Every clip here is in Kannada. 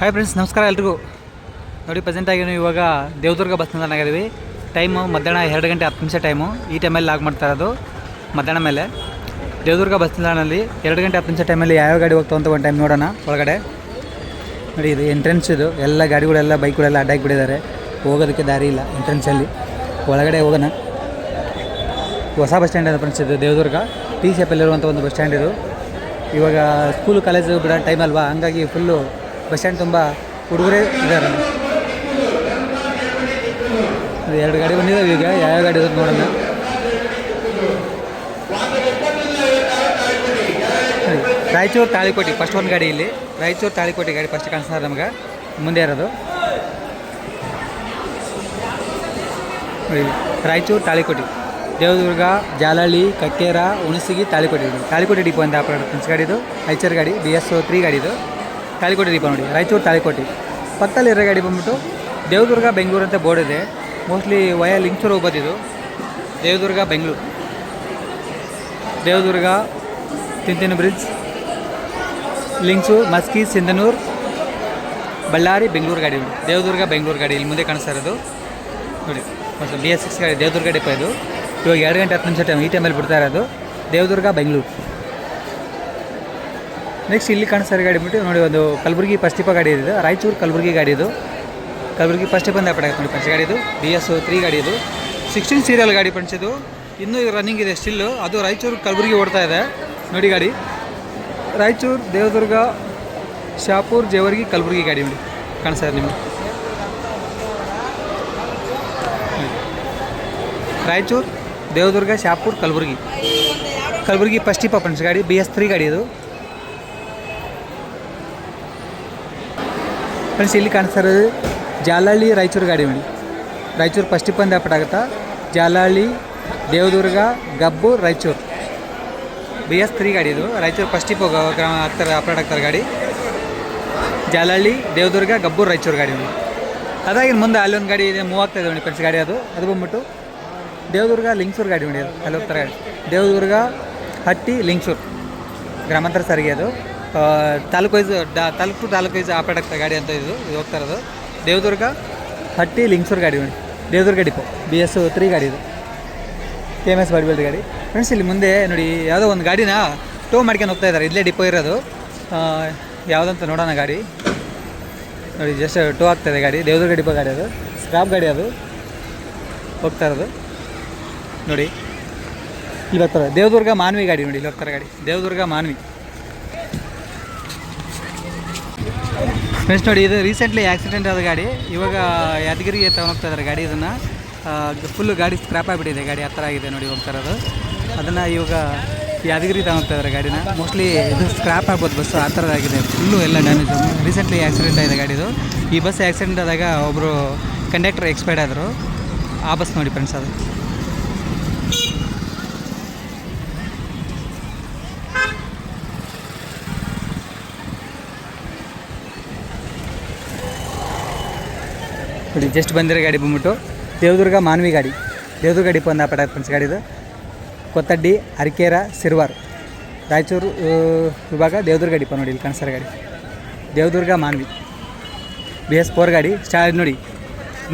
ಹಾಯ್ ಫ್ರೆಂಡ್ಸ್ ನಮಸ್ಕಾರ ಎಲ್ರಿಗೂ. ನೋಡಿ ಪ್ರೆಸೆಂಟಾಗಿ ನಾವು ಇವಾಗ ದೇವದುರ್ಗ ಬಸ್ ನಿಲ್ದಾಣಾಗಿದ್ದೀವಿ ಟೈಮು ಮಧ್ಯಾಹ್ನ ಎರಡು ಗಂಟೆ ಹತ್ತು ನಿಮಿಷ ಟೈಮು ಈ ಟೈಮಲ್ಲಿ ಲಾಗ್ ಮಾಡ್ತಾ ಇರೋದು ಮಧ್ಯಾಹ್ನ ಮೇಲೆ. ದೇವದುರ್ಗ ಬಸ್ ನಿಲ್ದಾಣದಲ್ಲಿ ಎರಡು ಗಂಟೆ ಹತ್ತು ನಿಮಿಷ ಟೈಮಲ್ಲಿ ಯಾವ ಗಾಡಿ ಹೋಗ್ತಾವ ಅಂತ ಒಂದು ಟೈಮ್ ನೋಡೋಣ ಒಳಗಡೆ. ನೋಡಿ, ಇದು ಎಂಟ್ರೆನ್ಸ್ ಇದು. ಎಲ್ಲ ಗಾಡಿಗಳೆಲ್ಲ ಬೈಕ್ಗಳೆಲ್ಲ ಅಡ್ಡಾಗಿ ಬಿಟ್ಟಿದ್ದಾರೆ ಹೋಗೋದಕ್ಕೆ ದಾರಿ ಇಲ್ಲ ಎಂಟ್ರೆನ್ಸಲ್ಲಿ ಒಳಗಡೆ ಹೋಗೋಣ. ಹೊಸ ಬಸ್ ಸ್ಟ್ಯಾಂಡ್ ಅಂತ ಫ್ರೆಂಡ್ಸ್ ಇದು ದೇವದುರ್ಗ. ಟಿ ಶೇಪಲ್ಲಿರುವಂಥ ಒಂದು ಬಸ್ ಸ್ಟ್ಯಾಂಡ್ ಇದು. ಇವಾಗ ಸ್ಕೂಲು ಕಾಲೇಜು ಬಿಡೋ ಟೈಮ್ ಅಲ್ವಾ? ಹಂಗಾಗಿ ಫುಲ್ಲು ಬಸ್ ಸ್ಟ್ಯಾಂಡ್ ತುಂಬ ಹುಡುಗರೇ ಇದ್ದಾರೆ. ಎರಡು ಗಾಡಿ ಬಂದಿದ್ದಾವೆ ಈಗ ಯಾವ ಗಾಡಿ ನೋಡೋಣ. ರಾಯಚೂರು ತಾಳಿಕೋಟಿ ಫಸ್ಟ್ ಒಂದು ಗಾಡಿ ಇಲ್ಲಿ. ರಾಯಚೂರು ತಾಳಿಕೋಟಿ ಗಾಡಿ ಫಸ್ಟ್ ಕಾಣಿಸ್ತಾರೆ ನಮ್ಗೆ, ಮುಂದೆ ಇರೋದು. ರಾಯಚೂರು ತಾಳಿಕೋಟಿ. ದೇವದುರ್ಗ, ಜಾಲಹಳ್ಳಿ, ಕಕ್ಕೇರ, ಹುಣಸಗಿ, ತಾಳಿಕೋಟಿ. ತಾಳಿಕೋಟಿ ಡಿಪೋ ಅಂತ ಆಪರೇಟ್ ಫ್ರೆಂಡ್ಸ್ ಗಾಡಿದು ಐಚರ್ ಗಾಡಿ ಬಿ ಎಸ್ ತ್ರೀ ಗಾಡಿದು. ತಾಳಿಕೋಟಿ ದೀಪ ನೋಡಿ, ರಾಯಚೂರು ತಾಳಿಕೋಟಿ. ಪಕ್ಕದಲ್ಲಿರೋ ಗಾಡಿ ಬಂದ್ಬಿಟ್ಟು ದೇವದುರ್ಗ, ಬೆಂಗಳೂರು ಅಂತ ಬೋರ್ಡ್ ಇದೆ. ಮೋಸ್ಟ್ಲಿ ವಯ ಲಿಂಕ್ಚೂರು ಹೋಗ್ಬೋದಿದು ದೇವದುರ್ಗ, ಬೆಂಗಳೂರು. ದೇವದುರ್ಗ, ತಿಂತಿನ ಬ್ರಿಡ್ಜ್ ಲಿಂಕ್ಸು, ಮಸ್ಕಿ, ಸಿಂಧನೂರು, ಬಳ್ಳಾರಿ, ಬೆಂಗಳೂರು ಗಾಡಿ ದೇವದುರ್ಗ, ಬೆಂಗಳೂರು ಗಾಡಿ ಇಲ್ಲಿ ಮುಂದೆ ಕಾಣಿಸ್ತಾ ಇರೋದು. ನೋಡಿ ಬಿ ಎಸ್ ಸಿಕ್ಸ್ ಗಾಡಿ, ದೇವದುರ್ಗ ಡಿಪೋ ಇದು. ಇವಾಗ ಎರಡು ಗಂಟೆ ಹತ್ತು ನಿಮಿಷ ಟೈಮ್ ಈ ಟೈಮಲ್ಲಿ ಬಿಡ್ತಾ ಇರೋದು. ದೇವದುರ್ಗ, ಬೆಂಗಳೂರು. ನೆಕ್ಸ್ಟ್ ಇಲ್ಲಿ ಕಾಣಿಸ್ತಾರೆ ಗಾಡಿ ಬಿಟ್ಟು, ನೋಡಿ ಒಂದು ಕಲಬುರಗಿ ಪಸ್ಟಿಪ ಟಿಪ ಗಾಡಿ ಇದೆ. ರಾಯಚೂರು ಕಲಬುರಗಿ ಗಾಡಿ ಇದು. ಕಲಬುರಗಿ ಫಸ್ಟ್ ಬಂದ ಪಡೆ ನೋಡಿ ಫಸ್ಟ್ ಗಾಡಿ ಇದು. ಬಿ ಎಸ್ ತ್ರೀ ಗಾಡಿ ಇದು. ಸಿಕ್ಸ್ಟೀನ್ ಸೀರಿಯಲ್ ಗಾಡಿ ಇದು. ಇನ್ನೂ ರನ್ನಿಂಗ್ ಇದೆ ಸ್ಟಿಲ್ಲು ಅದು ರಾಯಚೂರು ಕಲಬುರಗಿ ಓಡ್ತಾ ಇದೆ. ನೋಡಿ ಗಾಡಿ. ರಾಯಚೂರು, ದೇವದುರ್ಗ, ಶಾಪೂರ್, ಜೇವರ್ಗಿ, ಕಲಬುರಗಿ ಗಾಡಿ ನೋಡಿ. ಕಾಣಿಸ್ತಾ ಇದೆ ನಿಮಗೆ. ರಾಯಚೂರು, ದೇವದುರ್ಗ, ಶಾಪೂರ್, ಕಲಬುರಗಿ. ಕಲಬುರಗಿ ಫಸ್ಟ್ ಪಂಚ ಗಾಡಿ. ಬಿ ಎಸ್ ತ್ರೀ ಗಾಡಿ ಇದು. ಫ್ರೆಂಡ್ಸ್, ಇಲ್ಲಿ ಕಾಣಿಸ್ತಾ ಇರೋದು ಜಾಲಹಳ್ಳಿ ರಾಯಚೂರು ಗಾಡಿ ಮಣಿ ರಾಯಚೂರು ಫಸ್ಟ್ ಆಪಟ್ ಆಗುತ್ತಾ? ಜಾಲಹಳ್ಳಿ, ದೇವದುರ್ಗ, ಗಬ್ಬು, ರಾಯಚೂರು. ಬಿ ಎಸ್ ತ್ರೀ ಗಾಡಿ ಇದು. ರಾಯಚೂರು ಫಸ್ಟ್ ಹೋಗೋ ಗ್ರಾಮ ಹತ್ತಿರ ಆಗ್ತಾರೆ ಗಾಡಿ. ಜಾಲಾಳಿ ದೇವದುರ್ಗ, ಗಬ್ಬು, ರಾಯಚೂರು ಗಾಡಿ ಮಣಿ ಅದಾಗಿ ಮುಂದೆ ಅಲ್ಲೊಂದು ಗಾಡಿ ಇದೆ ಮೂವ್ ಆಗ್ತಾ ಇದೆ ಫ್ರೆಂಡ್ಸ್, ಗಾಡಿ ಅದು. ಅದು ಬಂದ್ಬಿಟ್ಟು ದೇವದುರ್ಗ, ಲಿಂಗ್ಸೂರು ಗಾಡಿ ಮಣಿ ಅದು. ಅಲ್ಲಿ ಹೋಗ್ತಾರೆ ಗಾಡಿ. ದೇವದುರ್ಗ, ಹಟ್ಟಿ, ಲಿಂಗ್ಸೂರು. ಗ್ರಾಮಾಂತರ ಸಾರಿಗೆ ಅದು. ತಾಲೂಕು ವೈಸ್ ಡಾ, taluk to taluk wise operate ಗಾಡಿ ಅಂತ ಇದು ಇದು ಹೋಗ್ತಾ ಇರೋದು. ದೇವದುರ್ಗ ಹಟ್ಟಿ ಲಿಂಗ್ಸೂರು ಗಾಡಿ ನೋಡಿ. Devadurga depot B S three ಗಾಡಿ ಇದು. ಕೆ ಎಂ ಎಸ್ ಬಾಡಿಬಿಲ್ಡ್ ಗಾಡಿ. ಫ್ರೆಂಡ್ಸ್ ಇಲ್ಲಿ ಮುಂದೆ ನೋಡಿ, ಯಾವುದೋ ಒಂದು ಗಾಡಿನ ಟೋ ಮಾಡ್ಕೊಂಡು ಹೋಗ್ತಾ ಇದ್ದಾರೆ. ಇಲ್ಲೇ ಡಿಪೋ ಇರೋದು. ಯಾವುದಂತ ನೋಡೋಣ ಗಾಡಿ. ನೋಡಿ ಜಸ್ಟ್ ಟೋ ಆಗ್ತಾಯಿದೆ ಗಾಡಿ. ದೇವದುರ್ಗ ಡಿಪೋ ಗಾಡಿ ಅದು. ಸ್ಕ್ರಾಪ್ ಗಾಡಿ ಅದು. ಹೋಗ್ತಾ ಇರೋದು. ನೋಡಿ, ಇಲ್ಲಿ ಬರ್ತಾರೆ. ದೇವದುರ್ಗ ಮಾನ್ವಿ ಗಾಡಿ ನೋಡಿ, ಇಲ್ಲಿ ಹೋಗ್ತಾರೆ ಗಾಡಿ. ದೇವದುರ್ಗ ಮಾನ್ವಿ. ಫ್ರೆಂಡ್ಸ್ ನೋಡಿ ಇದು ರೀಸೆಂಟ್ಲಿ ಆಕ್ಸಿಡೆಂಟ್ ಆದ ಗಾಡಿ. ಇವಾಗ ಯಾದಗಿರಿಗೆ ತಗೊಂಡೋಗ್ತಾ ಇದ್ದಾರೆ ಗಾಡಿ ಇದನ್ನು. ಫುಲ್ಲು ಗಾಡಿ ಸ್ಕ್ರಾಪ್ ಆಗಿಬಿಟ್ಟಿದೆ. ಗಾಡಿ ಆ ಆಗಿದೆ ನೋಡಿ ಹೋಗ್ತಾ ಇರೋದು ಅದನ್ನು ಇವಾಗ ಯಾದಗಿರಿ ತಗೊಂಡೋಗ್ತಾ ಇದ್ದಾರೆ ಗಾಡಿನ. ಮೋಸ್ಟ್ಲಿ ಇದು ಸ್ಕ್ರಾಪ್ ಆಗ್ಬೋದು ಬಸ್ಸು ಆ ಥರ ಆಗಿದೆ. ಫುಲ್ಲು ಎಲ್ಲ ಡ್ಯಾಮೇಜ್ ರೀಸೆಂಟ್ಲಿ ಆಕ್ಸಿಡೆಂಟ್ ಆಗಿದೆ ಗಾಡಿದು. ಈ ಬಸ್ ಆಕ್ಸಿಡೆಂಟ್ ಆದಾಗ ಒಬ್ಬರು ಕಂಡಕ್ಟರ್ ಎಕ್ಸ್ಪೈರ್ಡ್ ಆದರು. ಆ ಬಸ್ ನೋಡಿ ಫ್ರೆಂಡ್ಸ್ ಅದು. ನೋಡಿ ಜಸ್ಟ್ ಬಂದಿರೋ ಗಾಡಿ ಬಂದ್ಬಿಟ್ಟು ದೇವದುರ್ಗ ಮಾನ್ವಿ ಗಾಡಿ. ದೇವದುರ್ಗ ಡಿಪೋ ಒಂದು ಆಪಟ ಫ್ರೆಂಡ್ಸ್ ಗಾಡಿದು ಕೊತ್ತಡ್ಡಿ ಅರಿಕೇರ ಸಿರ್ವಾರ್. ರಾಯಚೂರು ವಿಭಾಗ ದೇವದುರ್ಗ ಡಿಪೋ ನೋಡಿ, ಇಲ್ಲಿ ಕಾಣಿಸ್ತಾರೆ ಗಾಡಿ. Devadurga Manvi. B S four ಗಾಡಿ. ಸ್ಟಾ ನೋಡಿ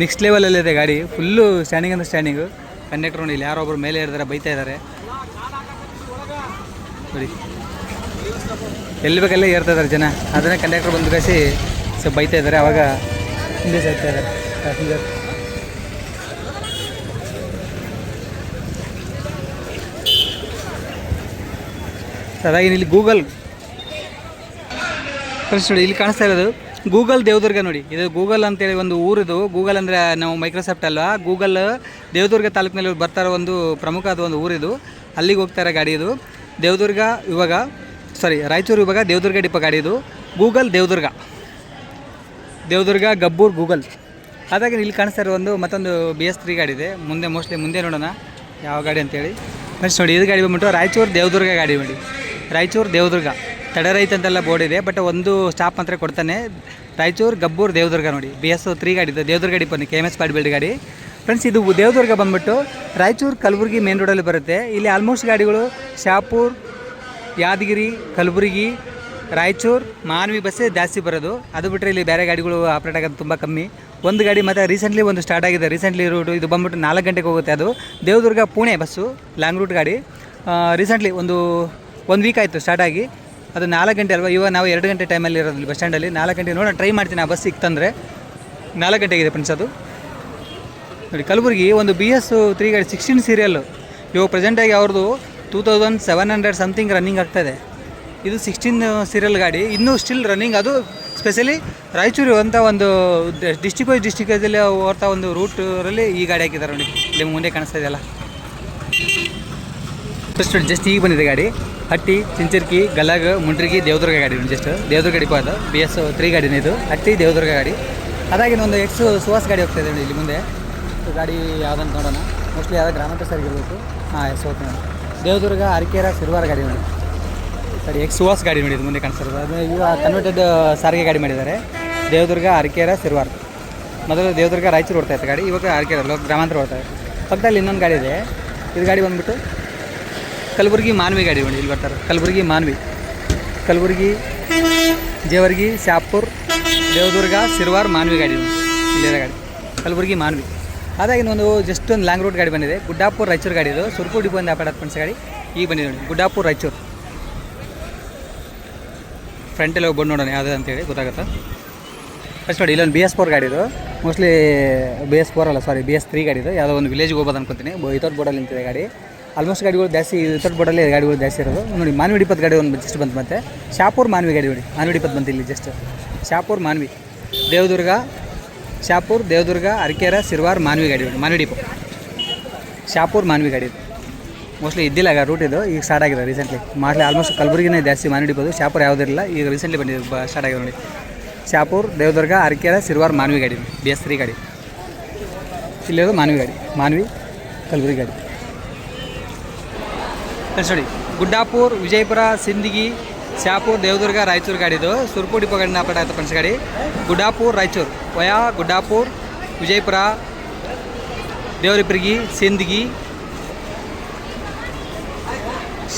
ನೆಕ್ಸ್ಟ್ ಲೆವೆಲಲ್ಲಿದೆ ಗಾಡಿ. ಫುಲ್ಲು ಸ್ಟ್ಯಾಂಡಿಂಗ್ ಅಂದರೆ ಸ್ಟ್ಯಾಂಡಿಂಗು ಕಂಡಕ್ಟರ್ ನೋಡಿ, ಇಲ್ಲಿ ಯಾರೋ ಒಬ್ರು ಮೇಲೆ ಇರ್ತಾರೆ ಬೈತಾ ಇದ್ದಾರೆ ನೋಡಿ. ಎಲ್ಲಿ ಬೇಕಲ್ಲೇ ಏರ್ತಾ ಇದ್ದಾರೆ ಜನ. ಅದನ್ನೇ ಕಂಡಕ್ಟರ್ ಬಂದು ಕಳಿಸಿ ಸೊ ಬೈತಾ ಇದ್ದಾರೆ ಅವಾಗ ಹಿಂದೆ ಸಾಯ್ತಾ ಇದ್ದಾರೆ ಪ್ಯಾಸೆಂಜರ್ ಅದಾಗಿ ಇಲ್ಲಿ ಗೂಗಲ್ ಫ್ರೆಂಡ್ಸ್ ನೋಡಿ, ಇಲ್ಲಿ ಕಾಣಿಸ್ತಾ ಇರೋದು ಗೂಗಲ್ ದೇವದುರ್ಗ ನೋಡಿ. ಇದು ಗೂಗಲ್ ಅಂತೇಳಿ ಒಂದು ಊರಿದು. ಗೂಗಲ್ ಅಂದರೆ ನಾವು ಮೈಕ್ರೋಸಾಫ್ಟ್ ಅಲ್ವಾ? ಗೂಗಲ್ ದೇವದುರ್ಗ ತಾಲೂಕಿನಲ್ಲಿ ಬರ್ತಾ ಒಂದು ಪ್ರಮುಖ ಅದು ಒಂದು ಊರಿದು. ಅಲ್ಲಿಗೆ ಹೋಗ್ತಾರೆ ಗಾಡಿ ಇದು. ದೇವದುರ್ಗ ಇವಾಗ ಸಾರಿ ರಾಯಚೂರು ಇವಾಗ ದೇವದುರ್ಗ ಡಿಪ್ಪ ಗಾಡಿ ಇದು. ಗೂಗಲ್ ದೇವದುರ್ಗ. ದೇವದುರ್ಗ, ಗಬ್ಬೂರ್ ಗೂಗಲ್ ಹಾಗಾಗಿ ಇಲ್ಲಿ ಕಾಣಿಸ್ತಾ ಇರೋ ಒಂದು ಮತ್ತೊಂದು ಬಿ ಎಸ್ ತ್ರೀ ಗಾಡಿ ಇದೆ. ಮುಂದೆ ಮೋಸ್ಟ್ಲಿ ಮುಂದೆ ನೋಡೋಣ ಯಾವ ಗಾಡಿ ಅಂತೇಳಿ. ಫ್ರೆಂಡ್ಸ್ ನೋಡಿ, ಇದು ಗಾಡಿ ಬಂದ್ಬಿಟ್ಟು ರಾಯಚೂರು ದೇವದುರ್ಗ ಗಾಡಿ ನೋಡಿ. ರಾಯಚೂರು ದೇವದುರ್ಗ. ತಡರೈತ ಅಂತೆಲ್ಲ ಬೋರ್ಡ್ ಇದೆ ಬಟ್ ಒಂದು ಸ್ಟಾಪ್ ಮಾತ್ರ ಕೊಡ್ತಾನೆ. ರಾಯಚೂರು, ಗಬ್ಬೂರು, ದೇವದುರ್ಗ ನೋಡಿ. ಬಿ ಎಸ್ ತ್ರೀ ಗಾಡಿ ಇದೆ, ದೇವದುರ್ಗ ಬನ್ನಿ ಕೆ ಎಂ ಎಸ್ ಪಾಡ್ಬಿಲ್ಡ್ ಗಾಡಿ. ಫ್ರೆಂಡ್ಸ್ ಇದು ದೇವದುರ್ಗ ಬಂದ್ಬಿಟ್ಟು ರಾಯಚೂರು, ಕಲಬುರಗಿ ಮೇನ್ ರೋಡಲ್ಲಿ ಬರುತ್ತೆ. ಇಲ್ಲಿ ಆಲ್ಮೋಸ್ಟ್ ಗಾಡಿಗಳು ಶಾಪೂರ್, ಯಾದಗಿರಿ, ಕಲಬುರಗಿ, ರಾಯಚೂರು, ಮಾನ್ವಿ ಬಸ್ಸೇ ಜಾಸ್ತಿ ಬರೋದು. ಅದು ಬಿಟ್ಟರೆ ಇಲ್ಲಿ ಬೇರೆ ಗಾಡಿಗಳು ಆಪ್ರೇಟ್ ಆಗೋದು ತುಂಬ ಕಮ್ಮಿ. ಒಂದು ಗಾಡಿ ಮತ್ತು ರೀಸೆಂಟ್ಲಿ ಒಂದು ಸ್ಟಾರ್ಟ್ ಆಗಿದೆ. ರೀಸೆಂಟ್ಲಿ ರೂಟ್ ಇದು ಬಂದ್ಬಿಟ್ಟು ನಾಲ್ಕು ಗಂಟೆಗೆ ಹೋಗುತ್ತೆ ಅದು. Devadurga Pune bus long route ಗಾಡಿ. ರೀಸೆಂಟ್ಲಿ ಒಂದು ಒಂದು ವೀಕ್ ಆಯಿತು ಸ್ಟಾರ್ಟ್ ಆಗಿ. ಅದು ನಾಲ್ಕು ಗಂಟೆ ಅಲ್ವಾ? ಇವಾಗ ನಾವು ಎರಡು ಗಂಟೆ ಟೈಮಲ್ಲಿ ಇರೋದು ಬಸ್ ಸ್ಟ್ಯಾಂಡಲ್ಲಿ ನಾಲ್ಕು ಗಂಟೆ ನೋಡೋಣ ಟ್ರೈ ಮಾಡ್ತೀನಿ ಆ ಬಸ್ ಸಿಕ್ತಂದರೆ ನಾಲ್ಕು ಗಂಟೆಗಿದೆ ಫ್ರೆಂಡ್ಸ್ ಅದು. ನೋಡಿ, ಕಲಬುರಗಿ ಒಂದು ಬಿ ಎಸ್ ತ್ರೀ ಗಾಡಿ ಸಿಕ್ಸ್ಟೀನ್ ಸೀರಿಯಲ್ಲು ಇವಾಗ ಪ್ರೆಸೆಂಟಾಗಿ ಅವ್ರದ್ದು two thousand seven hundred something running ಆಗ್ತಾಯಿದೆ ಇದು. ಸಿಕ್ಸ್ಟೀನ್ ಸೀರಿಯಲ್ ಗಾಡಿ. ಇನ್ನೂ ಸ್ಟಿಲ್ ರನ್ನಿಂಗ್ ಅದು ಸ್ಪೆಷಲಿ ರಾಯಚೂರು ಅಂತ ಒಂದು ಡಿಸ್ಟಿಕ್ ವೈಸ್ ಡಿಸ್ಟಿಕಲ್ಲಿ ಓರ್ತಾ ಒಂದು ರೂಟಲ್ಲಿ ಈ ಗಾಡಿ ಹಾಕಿದ್ದಾರೆ ನೋಡಿ. ಇಲ್ಲಿ ಮುಂದೆ ಕಾಣಿಸ್ತಾ ಇದೆಯಲ್ಲ ಫಸ್ಟ್ ಜಸ್ಟ್ ಈಗ ಬಂದಿದೆ ಗಾಡಿ. ಹಟ್ಟಿ, ಚಿಂಚರ್ಕಿ, ಗಲಗ, ಮುಂಡ್ರಿಗಿ, ದೇವದುರ್ಗ ಗಾಡಿ ಜಸ್ಟ್ ದೇವದುರ್ಗ ಗಾಡಿ ಅದು. ಬಿ ಎಸ್ ತ್ರೀ ಗಾಡಿನೇ ಇದು. ಹಟ್ಟಿ, ದೇವದುರ್ಗ ಗಾಡಿ. ಅದಾಗಿ ಒಂದು ಎಕ್ಸ್ ಸುಹಾಸ್ ಗಾಡಿ ಹೋಗ್ತಾ ಇದೆ ನೋಡಿ ಇಲ್ಲಿ ಮುಂದೆ. ಗಾಡಿ ಯಾವ್ದಂತ ನೋಡೋಣ. ಮೋಸ್ಟ್ಲಿ ಯಾವುದೋ ಗ್ರಾಮಾಂತರ ಸರಿಗೆ ಇರಬೇಕು ಹಾಂ ಎಸ್ ಓಕೆ ದೇವದುರ್ಗ ಅರಕೇರ ಸಿಲ್ವಾರ್ ಗಾಡಿ ನೋಡಿ. ಸರಿ ಎಕ್ಸ್ ಸುವಾಸ್ ಗಾಡಿ ನೋಡಿ ಇದು ಮುಂದೆ ಕಾಣಿಸ್ತಾರೆ ಅದು ಈಗ ಕನ್ವರ್ಟೆಡ್ ಸಾರಿಗೆ ಗಾಡಿ ಮಾಡಿದ್ದಾರೆ. ದೇವದುರ್ಗ ಅರಕೇರ ಸಿರ್ವಾರ್. ಮೊದಲು ದೇವದುರ್ಗ, ರಾಯಚೂರು ಓಡ್ತಾ ಇತ್ತು ಗಾಡಿ, ಇವಾಗ ಅರಕೇರ ಗ್ರಾಮಾಂತರ ಓಡ್ತಾ ಇದೆ ಪಕ್ಕದಲ್ಲಿ ಇನ್ನೊಂದು ಗಾಡಿ ಇದೆ. ಇದು ಗಾಡಿ ಬಂದುಬಿಟ್ಟು ಕಲಬುರ್ಗಿ ಮಾನ್ವಿ ಗಾಡಿ ಮಾಡಿ ಇಲ್ಲಿ ಬರ್ತಾರೆ. ಕಲಬುರ್ಗಿ ಮಾನ್ವಿ. ಕಲಬುರ್ಗಿ, ಜೇವರ್ಗಿ, ಶಾಪುರ್, ದೇವದುರ್ಗ, ಸಿರ್ವಾರ್, ಮಾನ್ವಿ ಗಾಡಿ ನೋಡಿ. ಇಲ್ಲಿರೋ ಗಾಡಿ. ಕಲಬುರ್ಗಿ ಮಾನ್ವಿ. ಅದಾಗಿ ಇನ್ನೊಂದು ಜಸ್ಟ್ ಒಂದು ಲಾಂಗ್ ರೂಟ್ ಗಾಡಿ ಬಂದಿದೆ. ಗುಡ್ಡಾಪುರ್, ರಾಯಚೂರು ಗಾಡಿ ಇದು. ಸುರ್ಪು ಡಿಪೋ ಒಂದು ಗಾಡಿ. ಈಗ ಬಂದಿದೆ ನೋಡಿ, ಗುಡ್ಡಾಪುರ್, ರಾಯಚೂರು. ಫ್ರಂಟಲ್ಲಿ ಹೋಗಿ ಬಂದು ನೋಡೋಣ, ಯಾವುದೇ ಅಂತೇಳಿ ಗೊತ್ತಾಗುತ್ತೆ? ಫಸ್ಟ್ ನೋಡಿ, ಇಲ್ಲೊಂದು ಬಿ ಎಸ್ ಫೋರ್ ಗಾಡಿ ಇದು. ಮೋಸ್ಟ್ಲಿ ಬಿ ಎಸ್ ಫೋರ್ ಅಲ್ಲ ಸಾರಿ ಬಿ ಎಸ್ ತ್ರೀ ಗಾಡಿ ಇದು. ಯಾವುದೋ ಒಂದು ವಿಲೇಜ್ಗೆ ಹೋಗೋದು ಅನ್ಕೊತೀನಿ. ಇತೋಟ್ ಬೋರ್ಡಲ್ಲಿ ನಿಂತಿದೆ ಗಾಡಿ. ಆಲ್ಮೋಸ್ಟ್ ಗಾಡಿಗಳು ಜಾಸ್ತಿ ಇತೋಟ್ ಬೋರ್ಡಲ್ಲಿ ಗಾಡಿಗಳು ಜಾಸ್ತಿ ಇರೋದು. ನೋಡಿ ಮಾನ್ವಿ ಡಿಪತ್ ಗಾಡಿ ಒಂದು ಜಸ್ಟ್ ಬಂತು ಮತ್ತೆ. ಶಾಪೂರ್ ಮಾನ್ವಿ ಗಾಡಿ ನೋಡಿ. ಮಾನ್ವಿ ಡಿಪತ್ ಬಂತು ಇಲ್ಲಿ ಜಸ್ಟ್ ಶಾಪೂರ್ ಮಾನ್ವಿ. ದೇವದುರ್ಗ, ಶಾಪೂರ್, ದೇವದುರ್ಗ ಅರಕೇರ ಸಿರ್ವಾರ್ ಮಾನ್ವಿ ಗಾಡಿ ನೋಡಿ. ಮಾನ್ವಿ ಡಿಪೋ ಶಾಪೂರ್ ಮಾನ್ವಿ ಗಾಡಿ ಮೋಸ್ಟ್ಲಿ ಇದ್ದಿಲ್ಲ ಆಗ ರೂಟ್ ಇದು, ಈಗ ಸ್ಟಾರ್ಟ್ ಆಗಿದೆ ರೀಸೆಂಟ್ಲಿ ಮೋಸ್ಟ್ಲಿ ಆಲ್ಮೋಸ್ಟ್ ಕಲಬುರಗಿನೇ ಜಾಸ್ತಿ ಮಾನ್ವಿ ಡಿಪೋದು ಶಾಪೂರ್ ಯಾವುದಿರಲಿಲ್ಲ ಈಗ ರೀಸೆಂಟ್ಲಿ ಬಂದಿದೆ ಸ್ಟಾರ್ಟ್ ಆಗಿದೆ ನೋಡಿ. ಶಾಪುರ್ ದೇವದುರ್ಗ ಅರಕೇರ ಸಿರ್ವಾರ್ ಮಾನ್ವಿ ಗಾಡಿ ಬಿ ಎಸ್ ತ್ರೀ ಗಾಡಿ. ಇಲ್ಲಿರೋದು ಮಾನ್ವಿ ಗಾಡಿ ಮಾನ್ವಿ ಕಲಬುರಗಿ ಗಾಡಿ. ನೋಡಿ, ಗುಡ್ಡಾಪುರ್, ವಿಜಯಪುರ, ಸಿಂದಗಿ ಶಾಪುರ್ ದೇವದುರ್ಗ ರಾಯಚೂರು ಗಾಡಿದು ಸುರ್ಪು ಡಿಪೋ ಗಾಡಿನ ಆಪರೇಟ್ ಫ್ರೆಂಡ್ಸ್ ಗಾಡಿ. ಗುಡ್ಡಾಪುರ್, ರಾಯಚೂರು. ವಯಾ ಗುಡ್ಡಾಪುರ್, ವಿಜಯಪುರ ದೇವರಿಪುರ್ಗಿ ಸಿಂದಗಿ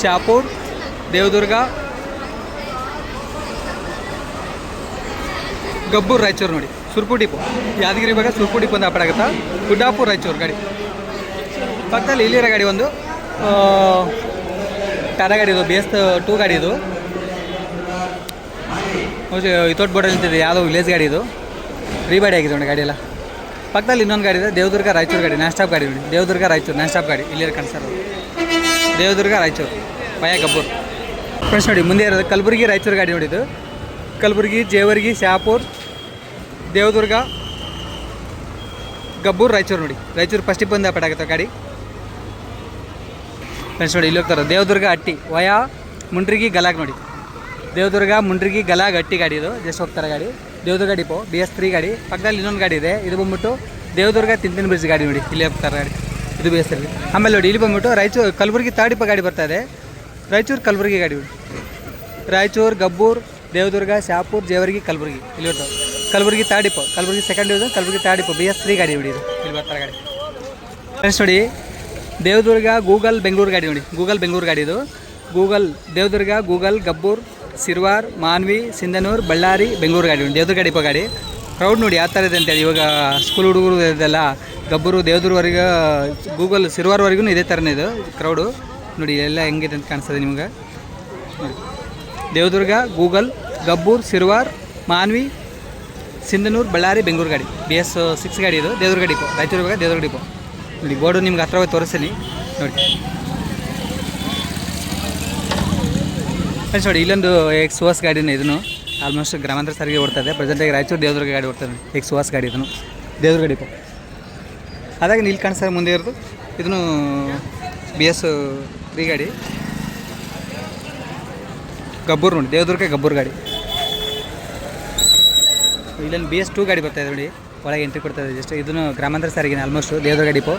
ಶಾಪುರ್, ದೇವದುರ್ಗ, ಗಬ್ಬೂರ್, ರಾಯಚೂರು ನೋಡಿ. ಸುರ್ಪು ಡಿಪೋ. ಯಾದಗಿರಿ ಭಾಗ ಸುರ್ಪು ಡಿಪೋ ಅಂತ ಆಗುತ್ತಾ? ಗುಡ್ಡಾಪುರ್ ರಾಯಚೂರು ಗಾಡಿ. ಪಕ್ಕದಲ್ಲಿ ಇಲ್ಲಿರೋ ಗಾಡಿ ಒಂದು. ಟಾಟಾ ಗಾಡಿ ಇದು ಬಿ ಎಸ್ ಟೂ ಗಾಡಿ ಇದು. ಇತೋಟ್ ಬೋರ್ಡಲ್ಲಿ ನಿಂತಿದೆ, ಯಾವುದೋ ವಿಲೇಜ್ ಗಾಡಿ ಇದು. ರೀಬಾಡಿ ಆಗಿದೆ ನೋಡಿ ಗಾಡಿ ಎಲ್ಲ. ಪಕ್ಕದಲ್ಲಿ ಇನ್ನೊಂದು ಗಾಡಿ ಇದೆ, ದೇವದುರ್ಗ, ರಾಯಚೂರು ಗಾಡಿ, ನಾನ್ ಗಾಡಿ ನೋಡಿ. ದೇವದುರ್ಗ, ರಾಯಚೂರು, ನಾನ್ ಸ್ಟಾಪ್ ಗಾಡಿ, ಇಲ್ಲಿರೋ ಕಾಣಿಸ್ತಾರೆ ದೇವದುರ್ಗ, ರಾಯಚೂರು. ಪಯ ಗಬ್ಬೂರ್ ಫ್ರೆಂಡ್ಸ್ ನೋಡಿ, ಮುಂದೆ ಇರೋದು ಕಲಬುರಗಿ ರಾಯಚೂರು ಗಾಡಿ ನೋಡಿದ್ದು. ಕಲಬುರಗಿ, ಜೇವರ್ಗಿ ಶಾಪುರ್ ದೇವದುರ್ಗ, ಗಬ್ಬೂರ್ ರಾಯಚೂರು ನೋಡಿ. ರಾಯಚೂರು ಫಸ್ಟಿಗೆ ಬಂದು ಆಗುತ್ತೆ ಗಾಡಿ. ಫ್ರೆಂಡ್ಸ್ ನೋಡಿ, ಇಲ್ಲಿ ಹೋಗ್ತಾರೆ. ದೇವದುರ್ಗ ಅಟ್ಟಿ ವಯಾ, ಮುಂಡ್ರಿಗಿ, ಗಲಾಗ್ ನೋಡಿ. ದೇವದುರ್ಗ, ಮುಂಡ್ರಿಗಿ, ಗಲಾಗ್ ಅಟ್ಟಿ ಗಾಡಿ ಇದು. ಜಸ್ಟ್ ಹೋಗ್ತಾರೆ ಗಾಡಿ. Devadurga depot B S three ಗಾಡಿ. ಪಕ್ಕದಲ್ಲಿ ಇನ್ನೊಂದು ಗಾಡಿ ಇದೆ. ಇದು ಬಂದ್ಬಿಟ್ಟು ದೇವದುರ್ಗ ತಿಂತಿನ ಬ್ರಿಡ್ಜ್ ಗಾಡಿ ನೋಡಿ. ಇಲ್ಲಿ ಹೋಗ್ತಾರೆ ಗಾಡಿ. ಇದು ಬಿ ಎಸ್ ತ್ರೀ ಆಮೇಲೆ ನೋಡಿ, ಇಲ್ಲಿ ಬಂದ್ಬಿಟ್ಟು ರಾಯಚೂರು ಕಲಬುರಗಿ ತಾಡಿಪ ಡಿಪೋ ಗಾಡಿ ಬರ್ತಾ ಇದೆ. ರಾಯಚೂರು ಕಲಬುರಗಿ ಗಾಡಿ ರಾಯಚೂರು, ಗಬ್ಬೂರ್, ದೇವದುರ್ಗ, ಶಾಪುರ್, ಜೇವರ್ಗಿ, ಕಲಬುರಗಿ. ಇಲ್ಲಿ ಬರ್ತಾವೆ Kalaburagi ತಾಡಿಪ್ಪ depot. Kalaburagi second division Kalaburagi ತಾಡಿಪ್ಪ depot. B S three ಗಾಡಿ ನೋಡಿ ಇದು. ಇಲ್ಲಿ ಬರ್ತಾರೆ ಗಾಡಿ ಫ್ರೆಂಡ್ಸ್ ನೋಡಿ, ದೇವದುರ್ಗ, ಗೂಗಲ್, ಬೆಂಗಳೂರು ಗಾಡಿ ನೋಡಿ. ಗೂಗಲ್, ಬೆಂಗಳೂರು ಗಾಡಿ ಇದು. ಗೂಗಲ್, ದೇವದುರ್ಗ, ಗೂಗಲ್, ಗಬ್ಬೂರ್, ಸಿರ್ವಾರ್, ಮಾನ್ವಿ, ಸಿಂಧನೂರು, ಬಳ್ಳಾರಿ, ಬೆಂಗಳೂರು ಗಾಡಿ ನೋಡಿ. ದೇವದುರ್ಗ ಡಿಪೋ ಗಾಡಿ. ಕ್ರೌಡ್ ನೋಡಿ, ಯಾವ ಥರ ಇದೆ ಅಂತೇಳಿ ಇವಾಗ ಸ್ಕೂಲ್ ಹುಡುಗರು ಇದೆಲ್ಲ, ಗಬ್ಬರು ದೇವದುರ್ವರೆಗೂ ಗೂಗಲ್, ಸಿರ್ವಾರ್ವರೆಗೂ ಇದೇ ಥರನೇ ಇದು ಕ್ರೌಡು ನೋಡಿ ಎಲ್ಲ ಹೆಂಗಿದೆ ಅಂತ ಕಾಣಿಸ್ತದೆ ನಿಮ್ಗೆ? ದೇವದುರ್ಗ, ಗೂಗಲ್, ಗಬ್ಬೂರ್, ಸಿರ್ವಾರ್, ಮಾನ್ವಿ, ಸಿಂಧನೂರು, ಬಳ್ಳಾರಿ, ಬೆಂಗಳೂರು ಗಾಡಿ. ಬಿ ಎಸ್ ಸಿಕ್ಸ್ ಗಾಡಿ ಇದು, ದೇವದುರ್ಗ ಡಿಪೋ ರಾಯಚೂರು ಇವಾಗ ದೇವದುರ್ಗ ನೋಡಿ, ಬೋರ್ಡು ನಿಮ್ಗೆ ಹತ್ರ ಹೋಗಿ ತೋರಿಸ್ತೀನಿ. ನೋಡಿ. ಫ್ರೆಂಡ್ಸ್ ನೋಡಿ, ಇಲ್ಲೊಂದು ಎಕ್ಸ್ ವಾಸ್ ಗಾಡಿನ ಇದನ್ನು. ಆಲ್ಮೋಸ್ಟ್ ಗ್ರಾಮಾಂತರ ಸಾರಿಗೆ ಓಡ್ತದೆ ಪ್ರೆಸೆಂಟಾಗಿ ರಾಯಚೂರು ದೇವದುರ್ಗ ಗಾಡಿ ಓಡ್ತದೆ ಎಕ್ಸ್ ವಾಸ್ ಗಾಡಿ ಇದನ್ನು. ದೇವದುರ್ಗ ಡಿಪೋ ಅದಾಗಿ ನೀಲ್ ಕಾಣಿಸ್ತಾರೆ ಮುಂದೆ ಇರೋದು. ಇದನ್ನು ಬಿ ಎಸ್ ಗಾಡಿ ಗಬ್ಬೂರು ನೋಡಿ ದೇವದುರ್ಗ ಗಬ್ಬೂರು ಗಾಡಿ ಇಲ್ಲೊಂದು ಬಿ ಎಸ್ ಟೂ ಗಾಡಿ ಬರ್ತಾ ಇದೆ ನೋಡಿ ಒಳಗೆ ಎಂಟ್ರಿ ಕೊಡ್ತಾ ಇದೆ ಜಸ್ಟ್ ಇದನ್ನು ಗ್ರಾಮಾಂತರ ಸಾರಿಗೆ almost Devadurga depot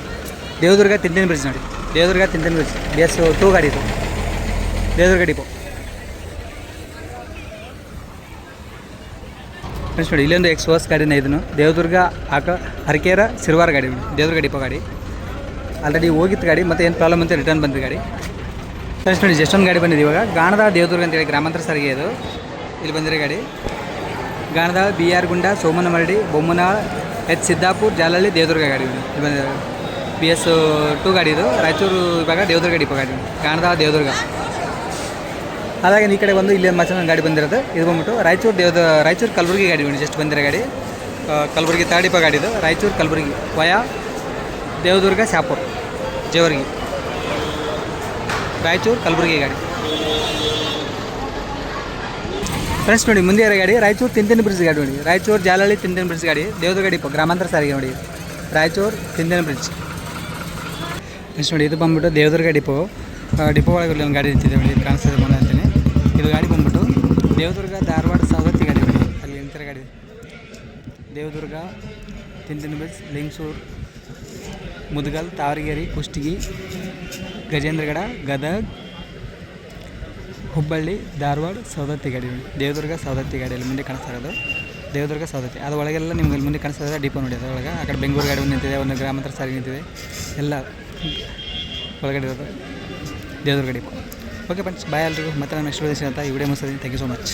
Devadurga Tintini bridge ನೋಡಿ Devadurga Tintini bridge B S two ಗಾಡಿ ಇದು ದೇವದುರ್ಗ ಡಿಪೋ ಫ್ರೆಂಡ್ಸ್ ನೋಡಿ ಇಲ್ಲೊಂದು ಎಕ್ಸ್ ವರ್ಸ್ ಗಾಡಿನ ಇದನ್ನು ದೇವದುರ್ಗ ಆಕ ಹರಕೇರ ಸಿರ್ವಾರ ಗಾಡಿ ನೋಡಿ ದೇವದುರ್ಗ ಡಿಪೋ ಗಾಡಿ ಆಲ್ರೆಡಿ ಹೋಗಿತ್ತು ಗಾಡಿ ಮತ್ತೆ ಏನು ಪ್ರಾಬ್ಲಮ್ ಅಂತ ರಿಟರ್ನ್ ಬಂದಿದೆ ಗಾಡಿ ಫ್ರೆಂಡ್ಸ್ ನೋಡಿ ಗಾಡಿ ಬಂದಿದೆ ಇವಾಗ. ಗಾಣದ ದೇವದುರ್ಗ ಅಂತೇಳಿ ಗ್ರಾಮಾಂತರ ಸಾರಿಗೆ ಇದು ಇಲ್ಲಿ ಬಂದಿರೋ ಗಾಡಿ. ಗಾಣದ B R Gunda, Somanamaradi Bommanal H. Siddapur, Jalahalli, Devadurga ಗಾಡಿ ಇಲ್ಲಿ ಬಂದಿದೆ ಬಿ ಎಸ್ ಟು ಗಾಡಿ ಇದು. ರಾಯಚೂರು ಇವಾಗ ದೇವದುರ್ಗ ಡಿಪೋ ಗಾಡಿ. ಗಾಣದ ದೇವದುರ್ಗ. ಹಾಗಾಗಿ ಈ ಕಡೆ ಬಂದು ಇಲ್ಲಿ ಮಚ್ಚನ ಗಾಡಿ ಬಂದಿರೋದು. ಇದು ಬಂದ್ಬಿಟ್ಟು ರಾಯಚೂರು ದೇವದ, ರಾಯಚೂರು ಕಲಬುರಗಿ ಗಾಡಿ ಜಸ್ಟ್ ಬಂದಿರೋ ಗಾಡಿ. ಕಲಬುರ್ಗಿ ತಾಡಿಪ ಗಾಡಿ ಇದು. ರಾಯಚೂರು ಕಲಬುರಗಿ, ವಯಾ, ದೇವದುರ್ಗ, ಶಾಪುರ್, ಜೇವರ್ಗಿ. ರಾಯಚೂರು ಕಲಬುರಗಿ ಗಾಡಿ. ಫ್ರೆಂಡ್ಸ್ ನೋಡಿ ಮುಂದೆ ಇರೋ ಗಾಡಿ ರಾಯಚೂರು ತಿಂತಿನ ಬ್ರಿಡ್ಜ್ ಗಾಡಿ ನೋಡಿ. ರಾಯಚೂರು ಜಾಲಹಳ್ಳಿ ತಿಂತಿನ ಬ್ರಿಡ್ಜ್ ಗಾಡಿ. ದೇವದುರ್ಗ ಡಿಪೋ ಗ್ರಾಮಾಂತರ ಸಾರಿಗೆ ನೋಡಿ ರಾಯಚೂರು ತಿಂತಿನ ಬ್ರಿಡ್ಜ್ ಫ್ರೆಂಡ್ಸ್ ನೋಡಿ, ಇದು ಬಂದ್ಬಿಟ್ಟು ದೇವದುರ್ಗ ಡಿಪೋ ಡಿಪೋ ಒಳಗೆ ಒಂದು ಗಾಡಿ ನಿಂತಿದೆ ನೋಡಿ. ಕಾಣಿಸ್ತದೆ ಅಂತೀನಿ. ಇದು ಗಾಡಿ ಬಂದ್ಬಿಟ್ಟು ದೇವದುರ್ಗ ಧಾರವಾಡ ಸವದತ್ತಿ ಗಾಡಿ ನೋಡಿ. ಅಲ್ಲಿ ನಿಂತಿರೋ ಗಾಡಿ. ದೇವದುರ್ಗ ತಿಂತಿನ ಬ್ರಿಡ್ಜ್ ಲಿಂಗಸೂರು, ಮುದಗಲ್, ತಾವರಗೇರಿ, ಕುಷ್ಟಗಿ ಗಜೇಂದ್ರಗಡ ಗದಗ, ಹುಬ್ಬಳ್ಳಿ, ಧಾರವಾಡ, ಸವದತ್ತಿ ಗಾಡಿ. ನೋಡಿ ದೇವದುರ್ಗ, ಸವದತ್ತಿ ಗಾಡಿಯಲ್ಲಿ ಮುಂದೆ ಕಾಣಿಸ್ತಾ ಇರೋದು. ದೇವದುರ್ಗ, ಸವದತ್ತಿ. ಅದು ಒಳಗೆಲ್ಲ ನಿಮ್ಗೆ ಅಲ್ಲಿ ಮುಂದೆ ಕಾಣಿಸ್ತಾ ಇರೋದು ಡಿಪೋ ನೋಡಿ. ಅದರೊಳಗೆ ಆ ಕಡೆ ಬೆಂಗಳೂರು ಗಾಡಿ ನಿಂತಿದೆ, ಒಂದು ಗ್ರಾಮಾಂತರ ಸಾರಿ ನಿಂತಿದೆ. ಎಲ್ಲ ಒಳಗಡೆ ಇರೋದು Devadurga depot okay friends bye ಎಲ್ರಿಗೂ. ಮತ್ತೆ ನಾನು ನೆಕ್ಸ್ಟ್ ವಿಡಿಯೋ ಈ ವಿಡಿಯೋ ಮುಗಿಸ್ತೀನಿ ಥ್ಯಾಂಕ್ ಯು ಸೊ ಮಚ್